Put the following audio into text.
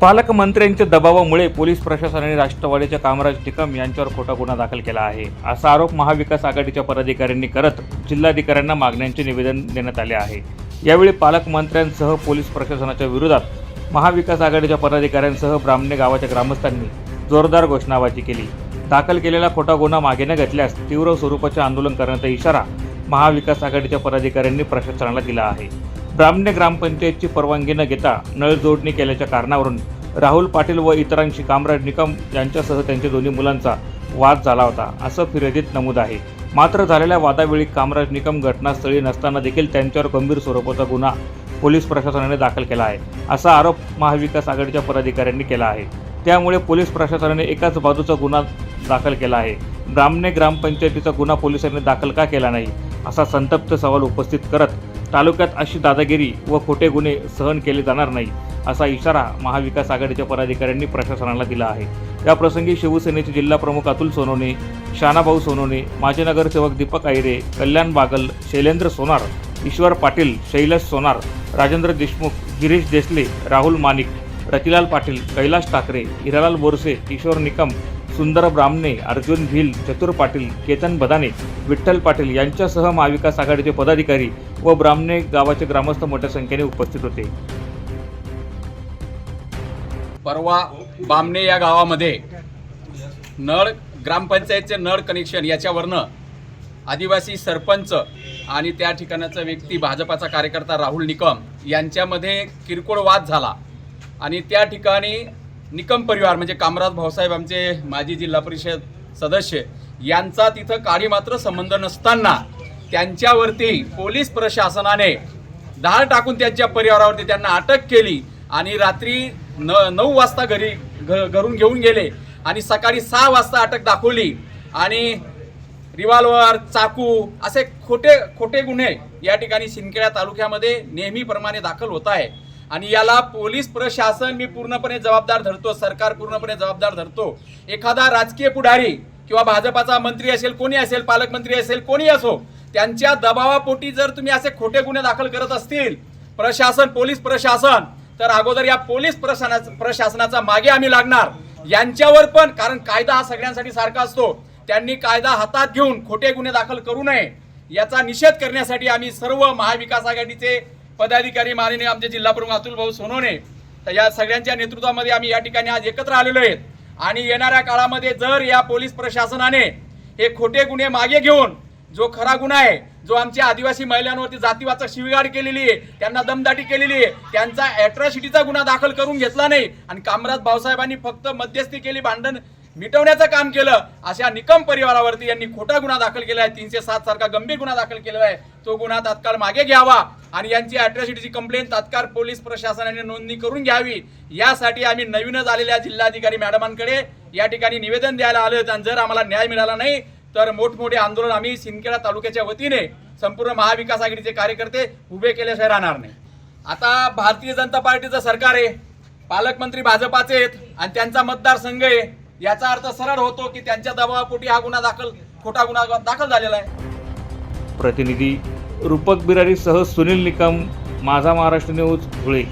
पालकमंत्र्यांच्या दबावामुळे पोलीस प्रशासनाने राष्ट्रवादीच्या कामराज टिकम यांच्यावर खोटा गुन्हा दाखल केला आहे. असा आरोप महाविकास आघाडीच्या पदाधिकाऱ्यांनी करत जिल्हाधिकाऱ्यांना मागण्यांचे निवेदन देण्यात आले आहे. यावेळी पालकमंत्र्यांसह पोलीस प्रशासनाच्या विरोधात महाविकास आघाडीच्या पदाधिकाऱ्यांसह ब्राह्मणे गावाच्या ग्रामस्थांनी जोरदार घोषणाबाजी केली. दाखल केलेला खोटा गुन्हा मागे न घेतल्यास तीव्र स्वरूपाचे आंदोलन करण्याचा इशारा महाविकास आघाडीच्या पदाधिकाऱ्यांनी प्रशासनाला दिला आहे. ब्राह्मणे ग्रामपंचायतची परवानगी न घेता नळ जोडणी केल्याच्या कारणावरून राहुल पाटील व इतरांशी कामराज निकम यांच्यासह त्यांच्या दोन्ही मुलांचा वाद झाला होता. असं फिर्यादीत नमूद आहे. मात्र झालेल्या वादावेळी कामराज निकम घटनास्थळी नसताना देखील त्यांच्यावर गंभीर स्वरूपाचा गुन्हा पोलीस प्रशासनाने दाखल केला आहे असा आरोप महाविकास आघाडीच्या पदाधिकाऱ्यांनी केला आहे. त्यामुळे पोलीस प्रशासनाने एकाच बाजूचा गुन्हा दाखल केला आहे. ब्राह्मणे ग्रामपंचायतीचा गुन्हा पोलिसांनी दाखल का केला नाही असा संतप्त सवाल उपस्थित करत तालुक्यात अशी दादागिरी व खोटे गुन्हे सहन केले जाणार नाही असा इशारा महाविकास आघाडीच्या पदाधिकाऱ्यांनी प्रशासनाला दिला आहे. याप्रसंगी शिवसेनेचे जिल्हाप्रमुख अतुल सोनवणे शानाभाऊ सोनवणे माजी नगरसेवक दीपक आयरे कल्याण बागल शैलेंद्र सोनार ईश्वर पाटील शैलेश सोनार राजेंद्र देशमुख गिरीश देसले राहुल मानिक रतिलाल पाटील कैलाश ठाकरे हिरालाल बोरसे किशोर निकम सुंदर ब्राह्मणे अर्जुन भिल चतुर पाटील केतन बदाने विठ्ठल पाटील यांच्यासह महाविकास आघाडीचे पदाधिकारी व ब्राह्मणे गावाचे ग्रामस्थ मोठ्या संख्येने उपस्थित होते. परवा बामणे या गावामध्ये नळ ग्रामपंचायतचे नळ कनेक्शन याच्यावरनं आदिवासी सरपंच आणि त्या ठिकाणाचा व्यक्ती भाजपाचा कार्यकर्ता राहुल निकम यांच्यामध्ये किरकोळ वाद झाला. आणि त्या ठिकाणी निकम परिवार म्हणजे कामराज भाऊसाहेब आमचे माजी जिल्हा परिषद सदस्य यांचा तिथं काळी मात्र संबंध नसताना त्यांच्यावरती पोलीस प्रशासनाने धाड टाकून त्यांच्या परिवारावरती त्यांना अटक केली आणि रात्री न नऊ वाजता घरी घ घरून घेऊन गेले आणि सकाळी सहा वाजता अटक दाखवली आणि रिव्हॉल्वर चाकू असे खोटे खोटे गुन्हे या ठिकाणी सिंदखेडा तालुक्यामध्ये नेहमीप्रमाणे दाखल होत आहे. आणि याला पोलीस प्रशासन मी पूर्णपणे जबाबदार धरतो सरकार पूर्णपणे जबाबदार धरतो. एखादा राजकीय पुढारी किंवा भाजपाचा मंत्री असेल कोणी असेल पालकमंत्री असेल कोणी असो त्यांच्या दबावापोटी जर तुम्ही असे खोटे गुन्हे दाखल करत असतील प्रशासन पोलीस प्रशासन तर अगोदर या पोलीस प्रशासना प्रशासनाचा मागे आम्ही लागणार. यांच्यावर पण कारण कायदा हा सगळ्यांसाठी सारखा असतो त्यांनी कायदा हातात घेऊन खोटे गुन्हे दाखल करू नये याचा निषेध करण्यासाठी आम्ही सर्व महाविकास आघाडीचे पदाधिकारी माननीय आमचे जिल्हा प्रमुख अतुल भाऊ सोनोने तर या सगळ्यांच्या नेतृत्वामध्ये आम्ही या ठिकाणी आज एकत्र आलेलो आहेत. आणि येणाऱ्या काळामध्ये जर या पोलीस प्रशासनाने हे खोटे गुन्हे मागे घेऊन जो खरा गुन्हा आहे जो आमच्या आदिवासी महिलांवरती जातीवाचक शिवीगाड केलेली आहे त्यांना दमदाटी केलेली आहे त्यांचा अॅट्रॉसिटीचा गुन्हा दाखल करून घेतला नाही. आणि कामराज भाऊसाहेबांनी फक्त मध्यस्थी केली भांडण मिटवण्याचं काम केलं. अशा निकम परिवारावरती यांनी खोटा गुन्हा दाखल केला आहे. तीनशे सात सारखा गंभीर गुन्हा दाखल केलेला आहे. तो गुन्हा तात्काळ मागे घ्यावा आणि यांची अॅट्रॉसिटीची कंप्लेंट तात्काळ पोलीस प्रशासनाने नोंदणी करून घ्यावी. यासाठी आम्ही नवीनच आलेल्या जिल्हाधिकारी मॅडमांकडे या ठिकाणी निवेदन द्यायला आलो आणि जर आम्हाला न्याय मिळाला नाही तर मोठमोठे आंदोलन आम्ही सिंदखेडा तालुक्याच्या वतीने संपूर्ण महाविकास आघाडीचे कार्यकर्ते उभे केल्याशिवाय राहणार नाही. आता भारतीय जनता पार्टीचं सरकार आहे. पालकमंत्री भाजपाचे आहेत आणि त्यांचा मतदारसंघ आहे. याचा अर्थ सरळ होतो की त्यांच्या दबावापोटी हा गुन्हा दाखल खोटा गुन्हा दाखल झालेला आहे. प्रतिनिधी रूपक बिरारीसह सुनील निकम माझा महाराष्ट्र न्यूज धुळे.